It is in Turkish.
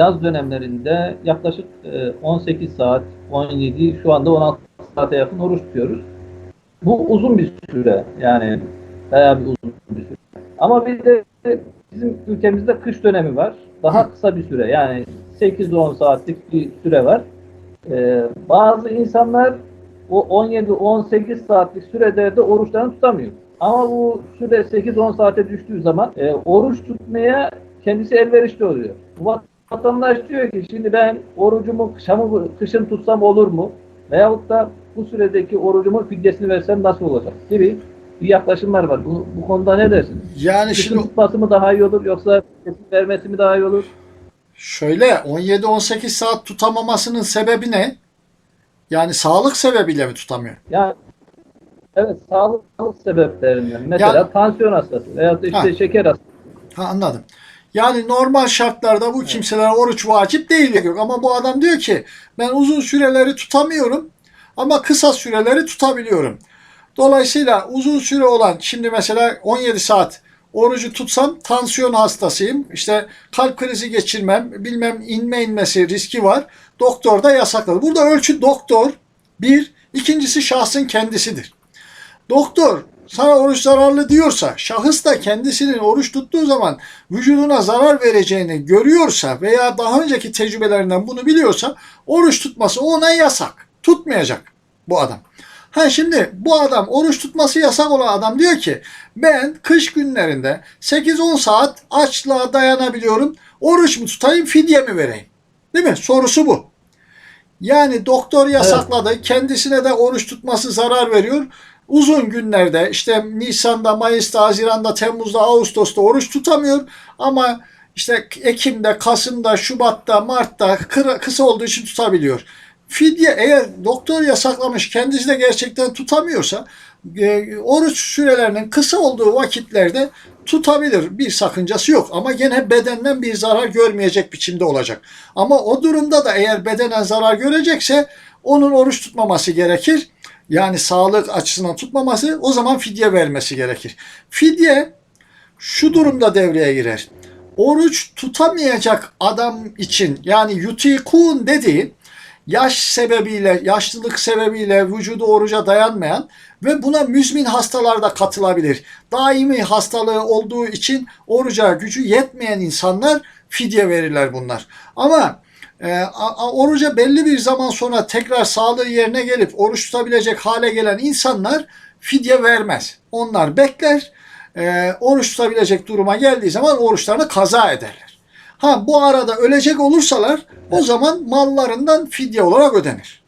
yaz dönemlerinde yaklaşık e, 18 saat, 17, şu anda 16 saate yakın oruç tutuyoruz. Bu uzun bir süre yani bayağı bir uzun bir süre. Ama bir de bizim ülkemizde kış dönemi var. Daha kısa bir süre yani 8-10 saatlik bir süre var. Ee, bazı insanlar o 17-18 saatlik sürede de oruçlarını tutamıyor. Ama bu süre 8-10 saate düştüğü zaman e, oruç tutmaya kendisi elverişli oluyor. Bu vatandaş diyor ki şimdi ben orucumu kışamı, kışın tutsam olur mu? Veyahut da bu süredeki orucumun fidyesini versem nasıl olacak gibi bir yaklaşımlar var. Bu, bu konuda ne dersiniz? Yani Kışın şimdi tutması mı daha iyi olur yoksa vermesi mi daha iyi olur? şöyle 17-18 saat tutamamasının sebebi ne? Yani sebebiyle mi tutamıyor? Yani evet sağlık sebeplerinden. Mesela Ya- tansiyon hastası da işte Ha. şeker hastası. Ha anladım. Yani normal şartlarda bu kimselere oruç vacip değil yok ama bu adam diyor ki ben uzun süreleri tutamıyorum ama kısa süreleri tutabiliyorum. Dolayısıyla uzun süre olan şimdi mesela 17 saat orucu tutsam tansiyon hastasıyım. İşte kalp krizi geçirmem, bilmem inme inmesi riski var. Doktor da yasakladı. Burada ölçü doktor bir, ikincisi şahsın kendisidir. Doktor sana oruç zararlı diyorsa, şahıs da kendisinin oruç tuttuğu zaman vücuduna zarar vereceğini görüyorsa veya daha önceki tecrübelerinden bunu biliyorsa oruç tutması ona yasak. Tutmayacak bu adam. Ha şimdi bu adam oruç tutması yasak olan adam diyor ki ben kış günlerinde 8-10 saat açlığa dayanabiliyorum. Oruç mu tutayım fidye mi vereyim? Değil mi? Sorusu bu. Yani doktor yasakladı. Kendisine de oruç tutması zarar veriyor. Uzun günlerde işte Nisan'da, Mayıs'ta, Haziran'da, Temmuz'da, Ağustos'ta oruç tutamıyor. Ama işte Ekim'de, Kasım'da, Şubat'ta, Mart'ta kısa olduğu için tutabiliyor. Fidye eğer doktor yasaklamış kendisi de gerçekten tutamıyorsa e, oruç sürelerinin kısa olduğu vakitlerde tutabilir. Bir sakıncası yok ama gene bedenden bir zarar görmeyecek biçimde olacak. Ama o durumda da eğer bedenen zarar görecekse onun oruç tutmaması gerekir. Yani sağlık açısından tutmaması o zaman fidye vermesi gerekir. Fidye şu durumda devreye girer. Oruç tutamayacak adam için yani yutikun dediği yaş sebebiyle, yaşlılık sebebiyle vücudu oruca dayanmayan ve buna müzmin hastalar da katılabilir. Daimi hastalığı olduğu için oruca gücü yetmeyen insanlar fidye verirler bunlar. Ama e, oruca belli bir zaman sonra tekrar sağlığı yerine gelip oruç tutabilecek hale gelen insanlar fidye vermez. Onlar bekler, e, oruç tutabilecek duruma geldiği zaman oruçlarını kaza ederler. Ha bu arada ölecek olursalar o zaman mallarından fidye olarak ödenir.